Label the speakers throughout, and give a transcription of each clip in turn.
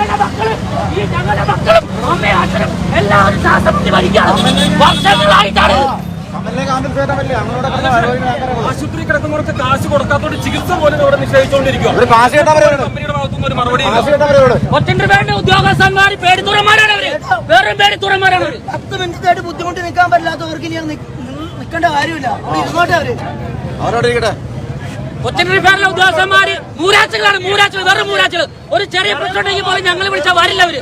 Speaker 1: ഞങ്ങളുടെ മക്കൾ ഈ ഞങ്ങളുടെ മക്കളും അമ്മയും അച്ഛനും എല്ലാവരും ശ്വാസമുട്ടി മരിക്കാണ് വർഷങ്ങളായിട്ടാണ്.
Speaker 2: ആശുപത്രി കിടക്കുന്നവർക്ക് കാശ് കൊടുക്കാത്തോണ്ട് ചികിത്സ പോലും ഇവിടെ നിഷേധിച്ചുകൊണ്ടിരിക്കുക
Speaker 3: ഒരു കാശ് കേട്ടവരോട്
Speaker 2: കമ്പനിയുടെ ഭാഗത്തുനിന്ന് ഒരു മറുപടി
Speaker 3: കാശ് കേട്ടവരോട്
Speaker 1: കൊച്ചിന്റെ വേണ്ട ഉദ്യോഗസ്ഥന്മാർ പേടി തുറമാരാണ് അവർ. വേറെ പേടി തുറമാരാണ് അവർ.
Speaker 4: പത്ത് മിനിറ്റ് ബുദ്ധിമുട്ട് നിൽക്കാൻ പറ്റില്ലാത്തവർക്ക് ഇനി നിൽക്കേണ്ട കാര്യമില്ല.
Speaker 3: അവരോട് ഇരിക്കട്ടെ.
Speaker 1: കൊച്ചിൻ റിഫയറിലെ ഉദ്യോഗസ്ഥന്മാര് മൂരാച്ചകളാണ് മൂരാച്ചകൾ വെറും മൂരാച്ചകൾ. ഒരു ചെറിയ പ്രശ്നമുണ്ടെങ്കിൽ പോലും ഞങ്ങൾ വിളിച്ച വരില്ല അവർ.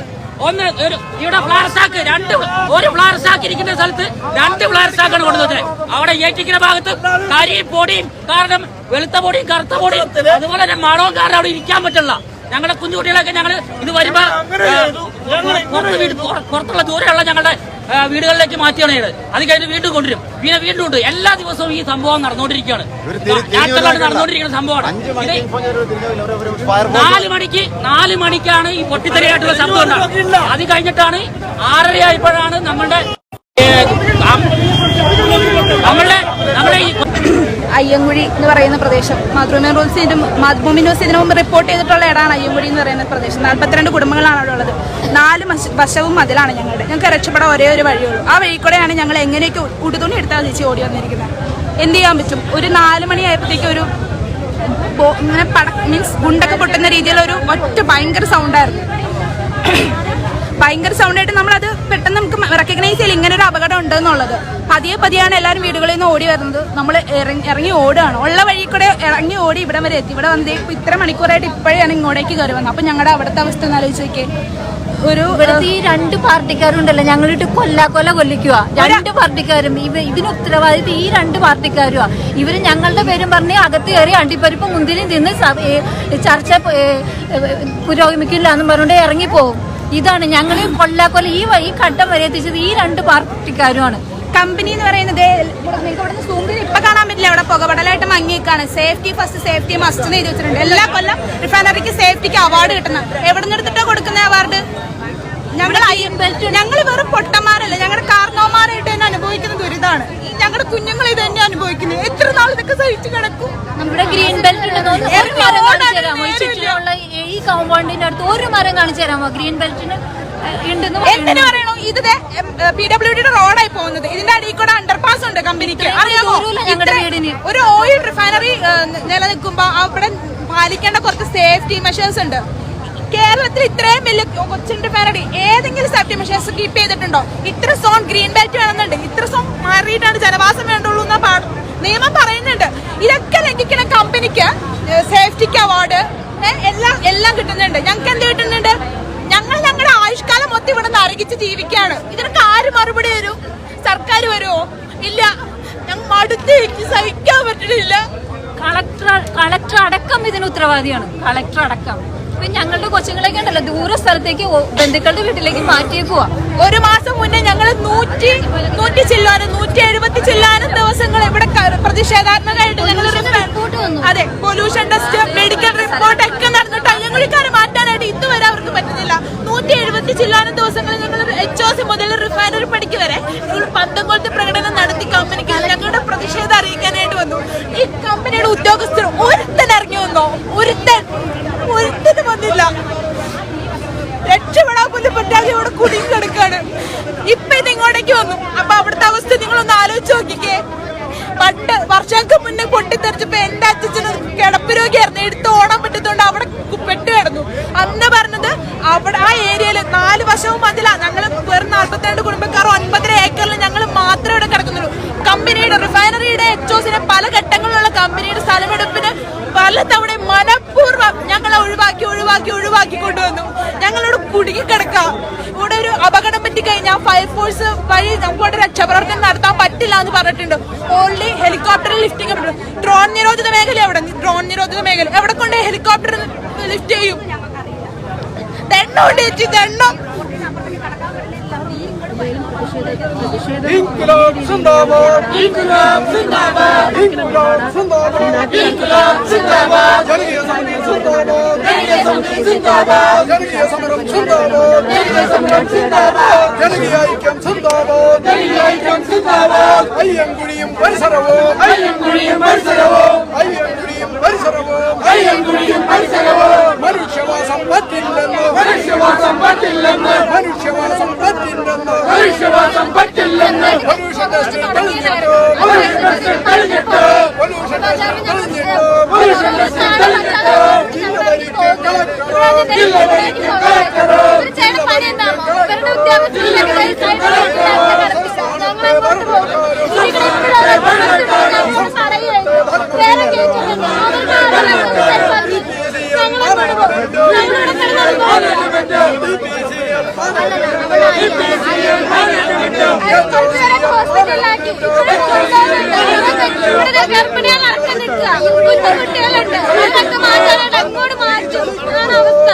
Speaker 1: ഒന്ന് ഒരു ഇവിടെ ഫ്ലവർ രണ്ട് ഒരു ഫ്ലവർ സ്റ്റാക്ക് ഇരിക്കുന്ന സ്ഥലത്ത് രണ്ട് ഫ്ലവർ സ്റ്റാക്കാണ് കൊണ്ടുവന്നത് അവിടെ ഏറ്റിക്കുന്ന ഭാഗത്ത് കരിയും പൊടിയും കാരണം വെളുത്ത പൊടിയും കറുത്ത പൊടിയും അതുപോലെ തന്നെ മണവും കാരണം അവിടെ ഇരിക്കാൻ പറ്റില്ല. ഞങ്ങളുടെ കുഞ്ഞുകുട്ടികളൊക്കെ ഞങ്ങൾ ഇത് വരുമ്പോ ആ, പുറത്ത് വീട് പുറത്തുള്ള ദൂരെയുള്ള ഞങ്ങളുടെ വീടുകളിലേക്ക് മാറ്റിയാണ് ഞങ്ങൾ അത് കഴിഞ്ഞ് വീണ്ടും കൊണ്ടുവരും. പിന്നെ വീണ്ടും ഉണ്ട്. എല്ലാ ദിവസവും ഈ സംഭവം നടന്നുകൊണ്ടിരിക്കുകയാണ്. നടന്നുകൊണ്ടിരിക്കുന്ന സംഭവമാണ്. നാല് മണിക്ക് നാല് മണിക്കാണ് ഈ പൊട്ടിത്തെറിയായിട്ടുള്ള സംഭവം. അത് കഴിഞ്ഞിട്ടാണ് ആറര ആയപ്പോഴാണ് നമ്മളുടെ നമ്മളുടെ നമ്മുടെ ഈ
Speaker 5: അയ്യങ്കുഴി എന്ന് പറയുന്ന പ്രദേശം. മാതൃഭൂമി റൂൾസ് ഇതിന് മാതൃഭൂമി ന്യൂസ് ഇതിനു മുമ്പ് റിപ്പോർട്ട് ചെയ്തിട്ടുള്ള ഇടമാണ് അയ്യങ്കുഴി എന്ന് പറയുന്ന പ്രദേശം. നാൽപ്പത്തിരണ്ട് കുടുംബങ്ങളാണ് അവിടെ ഉള്ളത്. നാല് വശവും മതിലാണ് ഞങ്ങളുടെ. ഞങ്ങൾക്ക് രക്ഷപ്പെടാൻ ഒരേ ഒരു വഴിയുള്ളൂ. ആ വഴി കൂടെയാണ് ഞങ്ങൾ എങ്ങനെയൊക്കെ ഉടുതുണി എടുത്താൽ ചേച്ചി ഓടി വന്നിരിക്കുന്നത്. എന്ത് ചെയ്യാൻ പറ്റും? ഒരു നാല് മണിയായപ്പോഴത്തേക്ക് ഒരു ഇങ്ങനെ പട മീൻസ് ഗുണ്ടൊക്കെ പൊട്ടുന്ന രീതിയിലൊരു ഒറ്റ ഭയങ്കര സൗണ്ടായിരുന്നു ഭയങ്കര സൗണ്ടായിട്ട് നമ്മളത് പെട്ടെന്ന് നമുക്ക് റെക്കഗ്നൈസ് ചെയ്യില്ല ഇങ്ങനെ ഒരു അപകടം ഉണ്ടെന്നുള്ളത്. പതിയെ പതിയാണ് എല്ലാവരും വീടുകളിൽ നിന്ന് ഓടി വരുന്നത്. നമ്മൾ ഇറങ്ങി ഓടുകയാണ്. ഉള്ള വഴി കൂടെ ഇറങ്ങി ഓടി ഇവിടെ വരെ എത്തി. ഇവിടെ വന്നേ ഇപ്പൊ ഇത്ര മണിക്കൂറായിട്ട് ഇപ്പോഴാണ് ഇങ്ങോട്ടേക്ക് കയറി വന്നത്. അപ്പൊ ഞങ്ങളുടെ അവിടുത്തെ അവസ്ഥ ഒന്ന് ആലോചിച്ചേക്കേ ഒരു
Speaker 6: ഈ രണ്ട് പാർട്ടിക്കാരുണ്ടല്ലോ. ഞങ്ങളിട്ട് കൊല്ലാ കൊല കൊല്ലിക്കുക രണ്ട് പാർട്ടിക്കാരും. ഇവ ഇതിന് ഉത്തരവാദിത്വം ഈ രണ്ട് പാർട്ടിക്കാരുമാ ഇവർ ഞങ്ങളുടെ പേരും പറഞ്ഞ് അകത്ത് കയറി അണ്ടിപ്പരിപ്പ് മുന്തിരിയും തിന്ന് ചർച്ച പുരോഗമിക്കില്ല എന്ന് പറഞ്ഞുകൊണ്ട് ഇറങ്ങിപ്പോവും. ഇതാണ് ഞങ്ങൾ കൊല്ലാക്കൊല്ല ഈ ഈ ഘട്ടം വരെ എത്തിച്ചത് ഈ രണ്ട് പാർട്ടിക്കാരുമാണ്.
Speaker 5: കമ്പനി എന്ന് പറയുന്നത് നിങ്ങൾക്ക് ഇവിടെ സൂമിൽ ഇപ്പൊ കാണാൻ പറ്റില്ല. അവിടെ പുകപടലായിട്ട് മങ്ങിയേക്കാണ്. സേഫ്റ്റി ഫസ്റ്റ് സേഫ്റ്റി മസ്റ്റ് എന്ന് എഴുതി വെച്ചിട്ടുണ്ട്. എല്ലാ കൊല്ലം റിഫൈനറിക്ക് സേഫ്റ്റിക്ക് അവാർഡ് കിട്ടുന്ന. എവിടെ നിന്ന് എടുത്തിട്ടാ കൊടുക്കുന്ന അവാർഡ് ഞങ്ങൾ ഞങ്ങൾ വെറും പൊട്ടന്മാരല്ല. ഞങ്ങളുടെ കാർണവന്മാരായിട്ട് തന്നെ അനുഭവിക്കുന്ന ദുരിതമാണ് ഞങ്ങളുടെ കുഞ്ഞുങ്ങൾ ഇത് തന്നെ അനുഭവിക്കുന്നത്. എത്ര നാൾ ഇതൊക്കെ സഹിച്ചു കിടക്കും?
Speaker 6: നമ്മുടെ ഗ്രീൻ ബെൽറ്റ് ഈ കോമ്പൗണ്ടിന്റെ അടുത്ത് ഒരു മരം കാണിച്ചു തരാമോ? ഗ്രീൻ ബെൽറ്റിന്
Speaker 5: എന്തിനു പറയണോ? ഇത് പി ഡബ്ല്യു ഡിയുടെ റോഡായി പോകുന്നത്. ഇതിന്റെ അടിയിൽ കൂടെ അണ്ടർപാസ് ഉണ്ട് കമ്പനിക്ക്. അറിയാമോ. ഒരു ഓയിൽ റിഫൈനറി നിലനിൽക്കുമ്പോ അവിടെ പാലിക്കേണ്ട കുറച്ച് സേഫ്റ്റി മെഷേഴ്സ് ഉണ്ട്. കേരളത്തിൽ ഇത്രയും വലിയ കൊച്ചിൻ റിഫൈനറി ഏതെങ്കിലും സേഫ്റ്റി മെഷേഴ്സ് കീപ്പ് ചെയ്തിട്ടുണ്ടോ? ഇത്ര സോൺ ഗ്രീൻ ബെൽറ്റ് വേണമെന്നുണ്ട്. ഇത്ര സോൺ മാറിയിട്ടാണ് ജനവാസം വേണ്ടുള്ളൂ എന്ന നിയമം പറയുന്നുണ്ട്. ഇതൊക്കെ ലംഘിക്കുന്ന കമ്പനിക്ക് സേഫ്റ്റിക്ക് അവാർഡ് എല്ലാം എല്ലാം കിട്ടുന്നുണ്ട്. ഞങ്ങൾക്ക് എന്ത് കിട്ടുന്നുണ്ട്? ഞങ്ങൾ ഞങ്ങളുടെ ആയുഷ്കാലം മൊത്തം ഇവിടെ നരകിച്ച് ജീവിക്കാണ് ഇതിനൊക്കെ ആര് മറുപടി വരും സർക്കാർ വരുമോ ഇല്ല. ഞങ്ങൾ മടുത്ത് സഹിക്കാൻ പറ്റണില്ല
Speaker 6: കളക്ടർ കളക്ടർ അടക്കം ഇതിന് ഉത്തരവാദിയാണ്. കളക്ടർ അടക്കം. ഇപ്പൊ ഞങ്ങളുടെ കൊച്ചുങ്ങളൊക്കെ ഉണ്ടല്ലോ ദൂര സ്ഥലത്തേക്ക് ബന്ധുക്കളുടെ വീട്ടിലേക്ക് മാറ്റിയേക്കുക
Speaker 5: ഒരു മാസം മുന്നേ ഞങ്ങൾ നൂറ്റി നൂറ്റി ചില്ലാനും നൂറ്റി എഴുപത്തി ചില്ലാനും ദിവസങ്ങൾ ഇവിടെ പ്രതിഷേധാത്മകമായിട്ട് ഞങ്ങൾ. അതെ പൊല്യൂഷൻ ടെസ്റ്റ് മെഡിക്കൽ റിപ്പോർട്ട് ഒക്കെ നടന്നിട്ട് ഞങ്ങൾക്കാരെ മാറ്റാനായിട്ട് ഇതുവരെ അവർക്ക് പറ്റുന്നില്ല. നൂറ്റി എഴുപത്തി ചില്ലാനും ദിവസങ്ങൾ ഞങ്ങൾ എച്ച് ഒ സി മുതൽ റിഫൈനറി പണിക്ക് വരെ ഞങ്ങൾ പന്തംകൊലത്തെ പ്രകടനം നടത്തി കമ്പനിക്ക് ഞങ്ങളുടെ പ്രതിഷേധം അറിയിക്കാനായിട്ട് വന്നു. ഈ കമ്പനിയുടെ ഉദ്യോഗസ്ഥർ ഒരുത്തൻ ഇറങ്ങി വന്നോ? വന്നില്ല രക്ഷപ്പെടാൻ പോലും പറ്റാതെ ഇവിടെ കുടുങ്ങി ഇപ്പൊ ഇത് വന്നു. അപ്പൊ അവിടുത്തെ അവസ്ഥ നിങ്ങളൊന്ന് ആലോചിച്ച് നോക്കിക്കേ. പണ്ട് വർഷങ്ങൾക്ക് മുന്നേ പൊട്ടിത്തെറിച്ചപ്പോ എന്റെ അച്ഛന് കിടപ്പ് രോഗിയായിരുന്നു. എടുത്ത് ഓടാൻ പറ്റത്തോണ്ട് അവിടെ പെട്ട് കിടന്നു. അന്ന് പറഞ്ഞത് അവിടെ ആ ഏരിയയിൽ നാല് വശവും മതില. ഞങ്ങൾ വെറും നാൽപ്പത്തിരണ്ട് കുടുംബക്കാർ സ്ഥലമെടുപ്പിന് പലതവണ മനഃപൂർവം ഞങ്ങളെ ഒഴിവാക്കി ഒഴിവാക്കി ഒഴിവാക്കി കൊണ്ടുവന്നു. ഞങ്ങളോട് കുടുങ്ങി കിടക്കാം ഇവിടെ ഒരു അപകടം പറ്റി കഴിഞ്ഞാൽ ഫയർഫോഴ്സ് വഴി നമുക്ക് രക്ഷാപ്രവർത്തനം നടത്താൻ പറ്റില്ല എന്ന് പറഞ്ഞിട്ടുണ്ട്. ഓൺലി ഹെലികോപ്റ്ററിൽ ലിഫ്റ്റിംഗ് ഡ്രോൺ നിരോധിത മേഖല എവിടെ? ഡ്രോൺ നിരോധിത മേഖല. എവിടെ കൊണ്ട് ഹെലികോപ്റ്റർ ലിഫ്റ്റ് ചെയ്യും? തെണ്ണുണ്ട് ചേച്ചി ദണ്ണം.
Speaker 2: İnkılap zindabat, inkılap zindabat, inkılap zindabat, inkılap zindabat. Yargıya samırım zindabat, yargıya samırım zindabat, yargıya samırım zindabat, yargıya samırım zindabat, yargıya ikem zindabat, yargıya ikem zindabat. Ayyem guriyim varsaravu, ayyem guriyim varsaravu, ayyem guriyim varsaravu, ayyem
Speaker 7: guriyim varsaravu.
Speaker 2: Manushya vasam
Speaker 7: patillamma, manushya
Speaker 2: vasam patillamma, manushya
Speaker 7: vasam patillamma. കഴിഞ്ഞിട്ട്
Speaker 8: പറ്റില്ലെന്ന് ഞങ്ങളെ കൊണ്ട് ഹോസ്പിറ്റലിലാക്കി ഇവിടെ ഗർഭിണികൾ നടക്കാൻ നിൽക്കുക കുഞ്ഞു കുട്ടികളുണ്ട് അതൊക്കെ മാറ്റാനായിട്ട് അങ്ങോട്ട് മാറ്റും അതാണ് അവസ്ഥ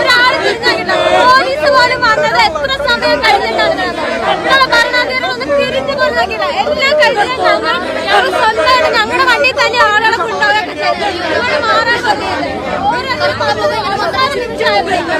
Speaker 8: ഒരാൾ തിരിഞ്ഞില്ല പോലീസ് പോലും വന്നത് എത്ര സമയം കഴിഞ്ഞിട്ടാണ് ഞങ്ങളെ ഭരണാധികാരികളൊന്നും തിരിഞ്ഞു പോലും എല്ലാം കഴിഞ്ഞാൽ ഞങ്ങൾ ഞങ്ങൾ സ്വന്തമായിട്ട് ഞങ്ങളുടെ വണ്ടിയിൽ തന്നെ ആളുകളെ